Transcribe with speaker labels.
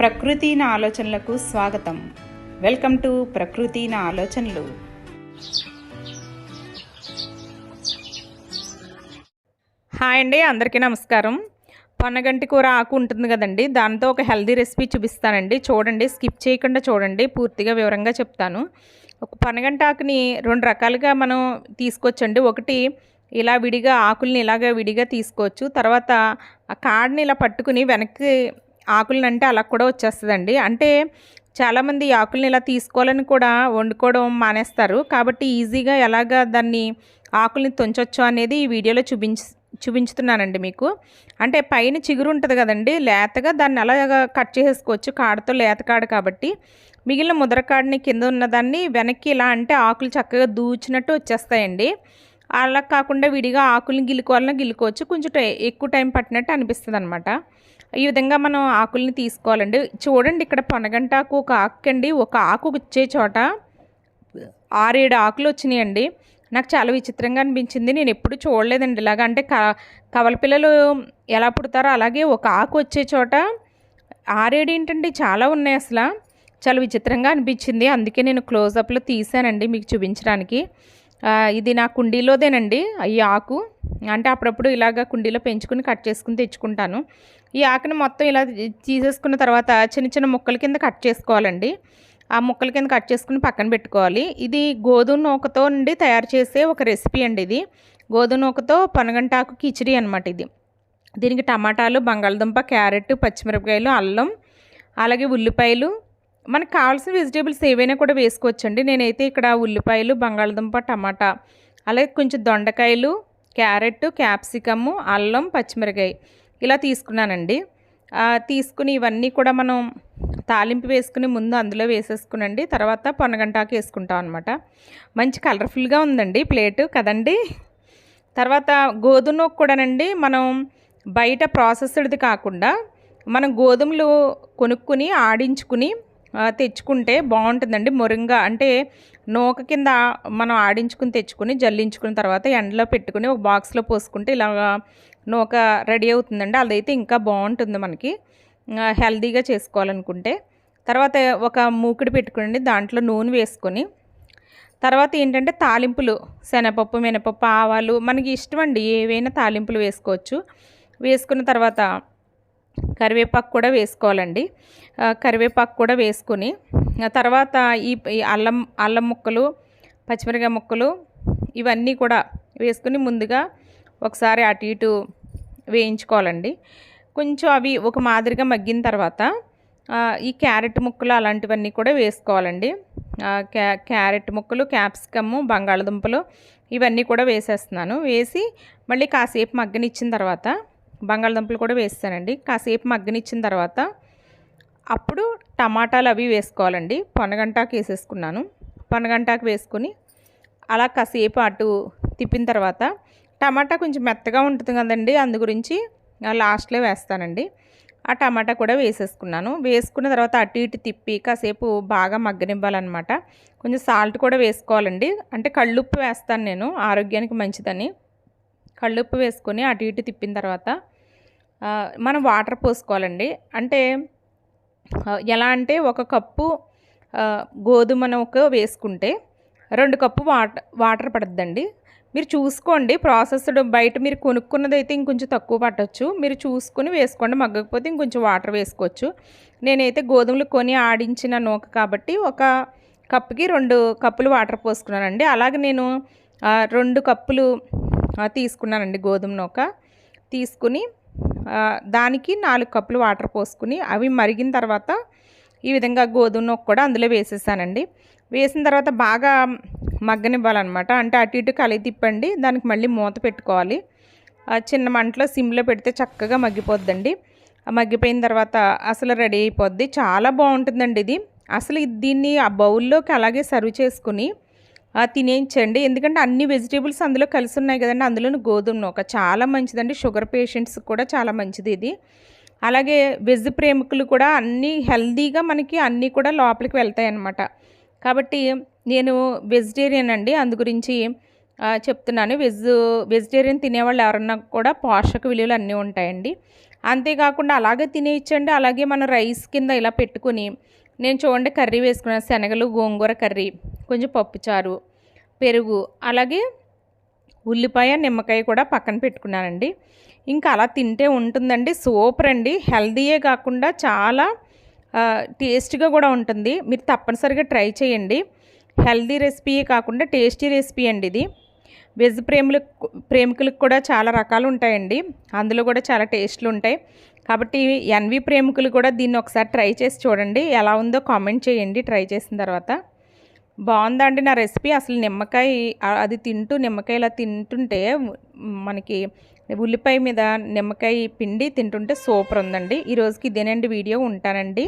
Speaker 1: ప్రకృతి నా ఆలోచనలకు స్వాగతం. వెల్కమ్ టు ప్రకృతి నా ఆలోచనలు. హాయ్ అండి అందరికీ నమస్కారం. పన్నగంటి కూర ఆకు ఉంటుంది కదండి దాంతో ఒక హెల్దీ రెసిపీ చూపిస్తానండి. చూడండి స్కిప్ చేయకుండా చూడండి పూర్తిగా వివరంగా చెప్తాను. ఒక పనగంట ఆకుని రెండు రకాలుగా మనం తీసుకోవచ్చండి. ఒకటి ఇలా విడిగా ఆకుల్ని ఇలాగ విడిగా తీసుకోవచ్చు. తర్వాత ఆ కాడని ఇలా పట్టుకుని వెనక్కి ఆకులని అంటే అలా కూడా వచ్చేస్తుందండి. అంటే చాలామంది ఆకుల్ని ఇలా తీసుకోవాలని కూడా వండుకోవడం మానేస్తారు. కాబట్టి ఈజీగా ఎలాగ దాన్ని ఆకుల్ని తుంచొచ్చు అనేది ఈ వీడియోలో చూపించి చూపించుతున్నానండి మీకు. అంటే పైన చిగురు ఉంటుంది కదండి లేతగా దాన్ని అలాగా కట్ చేసేసుకోవచ్చు. కాడతో లేత కాడ కాబట్టి. మిగిలిన ముద్రకాడని కింద ఉన్నదాన్ని వెనక్కి ఇలా అంటే ఆకులు చక్కగా దూచినట్టు వచ్చేస్తాయండి. అలా కాకుండా విడిగా ఆకుల్ని గిలుకోవాలన్నా గిలుకోవచ్చు కొంచెం టై ఎక్కువ టైం పట్టినట్టు అనిపిస్తుంది అనమాట ఈ విధంగా మనం ఆకుల్ని తీసుకోవాలండి. చూడండి ఇక్కడ పొనగంటాకు ఒక ఆకుకండి ఒక ఆకు వచ్చే చోట ఆరేడు ఆకులు వచ్చినాయండి. నాకు చాలా విచిత్రంగా అనిపించింది. నేను ఎప్పుడు చూడలేదండి ఇలాగ. అంటే క కవల పిల్లలు ఎలా పుడతారో అలాగే ఒక ఆకు వచ్చే చోట ఆరేడు ఏంటండి? చాలా ఉన్నాయి అసలు. చాలా విచిత్రంగా అనిపించింది. అందుకే నేను క్లోజప్లో తీసానండి మీకు చూపించడానికి. ఇది నా కుండీలోదేనండి. ఈ ఆకు. అంటే అప్పుడప్పుడు ఇలాగ కుండీలో పెంచుకుని కట్ చేసుకుని తెచ్చుకుంటాను. ఈ ఆకుని మొత్తం ఇలా తీసేసుకున్న తర్వాత చిన్న చిన్న ముక్కల కింద కట్ చేసుకోవాలండి. ఆ ముక్కల కింద కట్ చేసుకుని పక్కన పెట్టుకోవాలి. ఇది గోధుమ నూకతో నుండి తయారు చేసే ఒక రెసిపీ అండి ఇది. గోధుమ నూకతో పనగంటాకు కిచిడి అనమాట ఇది. దీనికి టమాటాలు బంగాళదుంప క్యారెట్ పచ్చిమిరపకాయలు అల్లం అలాగే ఉల్లిపాయలు. మనకు కావాల్సిన వెజిటేబుల్స్ ఏవైనా కూడా వేసుకోవచ్చండి. నేనైతే ఇక్కడ ఉల్లిపాయలు బంగాళదుంప టమాటా అలాగే కొంచెం దొండకాయలు క్యారెట్ క్యాప్సికము అల్లం పచ్చిమిరకాయ ఇలా తీసుకున్నానండి. తీసుకుని ఇవన్నీ కూడా మనం తాలింపు వేసుకుని ముందు అందులో వేసేసుకునండి. తర్వాత పొనగంటాకు వేసుకుంటాం అనమాట మంచి కలర్ఫుల్గా ఉందండి ప్లేటు కదండి. తర్వాత గోధుమ నూక కూడానండి మనం బయట ప్రాసెస్డ్ది కాకుండా మనం గోధుమలు కొనుక్కుని ఆడించుకుని తెచ్చుకుంటే బాగుంటుందండి. మొరంగా అంటే నూక కింద మనం ఆడించుకుని తెచ్చుకుని జల్లించుకున్న తర్వాత ఎండలో పెట్టుకుని ఒక బాక్స్లో పోసుకుంటే ఇలాగా నూక రెడీ అవుతుందండి. అదైతే ఇంకా బాగుంటుంది మనకి. హెల్దీగా చేసుకోవాలనుకుంటే. తర్వాత ఒక మూకుడు పెట్టుకుని దాంట్లో నూనె వేసుకొని తర్వాత ఏంటంటే తాలింపులు శనగపప్పు మినపప్పు ఆవాలు మనకి ఇష్టం అండి ఏవైనా తాలింపులు వేసుకోవచ్చు. వేసుకున్న తర్వాత కరివేపాకు కూడా వేసుకోవాలండి. కరివేపాకు కూడా వేసుకుని తర్వాత ఈ అల్లం అల్లం ముక్కలు పచ్చిమిరకాయ ముక్కలు ఇవన్నీ కూడా వేసుకుని ముందుగా ఒకసారి అటు ఇటు వేయించుకోవాలండి. కొంచెం అవి ఒక మాదిరిగా మగ్గిన తర్వాత ఈ క్యారెట్ ముక్కలు అలాంటివన్నీ కూడా వేసుకోవాలండి. క్యా క్యారెట్ ముక్కలు క్యాప్సికము బంగాళదుంపలు ఇవన్నీ కూడా వేసేస్తున్నాను. వేసి మళ్ళీ కాసేపు మగ్గనిచ్చిన తర్వాత బంగాళదుంపలు కూడా వేస్తానండి. కాసేపు మగ్గనిచ్చిన తర్వాత అప్పుడు టమాటాలు అవి వేసుకోవాలండి. పొనగంటాకు వేసేసుకున్నాను. పొనగంటాకు వేసుకొని అలా కాసేపు అటు తిప్పిన తర్వాత టమాటా కొంచెం మెత్తగా ఉంటుంది కదండి అందు గురించి లాస్ట్లో వేస్తానండి. ఆ టమాటా కూడా వేసేసుకున్నాను. వేసుకున్న తర్వాత అటు ఇటు తిప్పి కాసేపు బాగా మగ్గనివ్వాలన్నమాట. కొంచెం సాల్ట్ కూడా వేసుకోవాలండి. అంటే కళ్ళుప్పు వేస్తాను నేను ఆరోగ్యానికి మంచిదని. కళ్ళుప్పు వేసుకొని అటు ఇటు తిప్పిన తర్వాత మనం వాటర్ పోసుకోవాలండి. అంటే ఎలా అంటే ఒక కప్పు గోధుమ నూక వేసుకుంటే రెండు కప్పు వాటర్ వాటర్ పడద్దండి. మీరు చూసుకోండి ప్రాసెస్డ్ బయట మీరు కొనుక్కున్నది అయితే ఇంకొంచెం తక్కువ పట్టచ్చు. మీరు చూసుకుని వేసుకోండి మగ్గకపోతే ఇంకొంచెం వాటర్ వేసుకోవచ్చు. నేనైతే గోధుమలు కొని ఆడించిన నూక కాబట్టి ఒక కప్పుకి రెండు కప్పులు వాటర్ పోసుకున్నానండి. అలాగే నేను రెండు కప్పులు తీసుకున్నానండి గోధుమ నూక. తీసుకుని దానికి నాలుగు కప్పులు వాటర్ పోసుకుని అవి మరిగిన తర్వాత ఈ విధంగా గోధుమ నొక్కు కూడా అందులో వేసేసానండి. వేసిన తర్వాత బాగా మగ్గనివ్వాలన్నమాట. అంటే అటు ఇటు కలిగి తిప్పండి దానికి మళ్ళీ మూత పెట్టుకోవాలి. ఆ చిన్న మంటలో సిమ్లో పెడితే చక్కగా మగ్గిపోద్దండి. మగ్గిపోయిన తర్వాత అసలు రెడీ అయిపోద్ది. చాలా బాగుంటుందండి ఇది. అసలు దీన్ని ఆ బౌల్లోకి అలాగే సర్వ్ చేసుకుని తినేయించండి ఎందుకంటే అన్ని వెజిటేబుల్స్ అందులో కలిసి ఉన్నాయి కదండి. అందులోని గోధుమ నూక చాలా మంచిదండి. షుగర్ పేషెంట్స్ కూడా చాలా మంచిది ఇది. అలాగే వెజ్ ప్రేమికులు కూడా అన్నీ హెల్దీగా మనకి అన్నీ కూడా లోపలికి వెళ్తాయి అన్నమాట కాబట్టి నేను వెజిటేరియన్ అండి. అందు గురించి చెప్తున్నాను. వెజ్ వెజిటేరియన్ తినేవాళ్ళు ఎవరన్నా కూడా పోషక విలువలు అన్నీ ఉంటాయండి. అంతేకాకుండా అలాగే తినేయచ్చండి. అలాగే మనం రైస్ కింద ఇలా పెట్టుకుని నేను చూడండి కర్రీ వేసుకున్నాను. శనగలు గోంగూర కర్రీ. కొంచెం పప్పుచారు పెరుగు అలాగే ఉల్లిపాయ నిమ్మకాయ కూడా పక్కన పెట్టుకున్నానండి. ఇంకా అలా తింటే ఉంటుందండి. సూపర్ అండి. హెల్దీయే కాకుండా చాలా టేస్ట్గా కూడా ఉంటుంది. మీరు తప్పనిసరిగా ట్రై చేయండి. హెల్దీ రెసిపీయే కాకుండా టేస్టీ రెసిపీ అండి ఇది. వెజ్ ప్రేములకు ప్రేమికులకు కూడా చాలా రకాలు ఉంటాయండి. అందులో కూడా చాలా టేస్ట్లు ఉంటాయి. కాబట్టి ఎన్వి ప్రేమికులు కూడా దీన్ని ఒకసారి ట్రై చేసి చూడండి. ఎలా ఉందో కామెంట్ చేయండి. ట్రై చేసిన తర్వాత. బాగుందండి నా రెసిపీ? అసలు నిమ్మకాయ అది తింటూ నిమ్మకాయ ఇలా తింటుంటే మనకి ఉల్లిపాయ మీద నిమ్మకాయ పిండి తింటుంటే సూపర్ ఉందండి. ఈరోజుకి ఇదేనండి వీడియో. ఉంటానండి.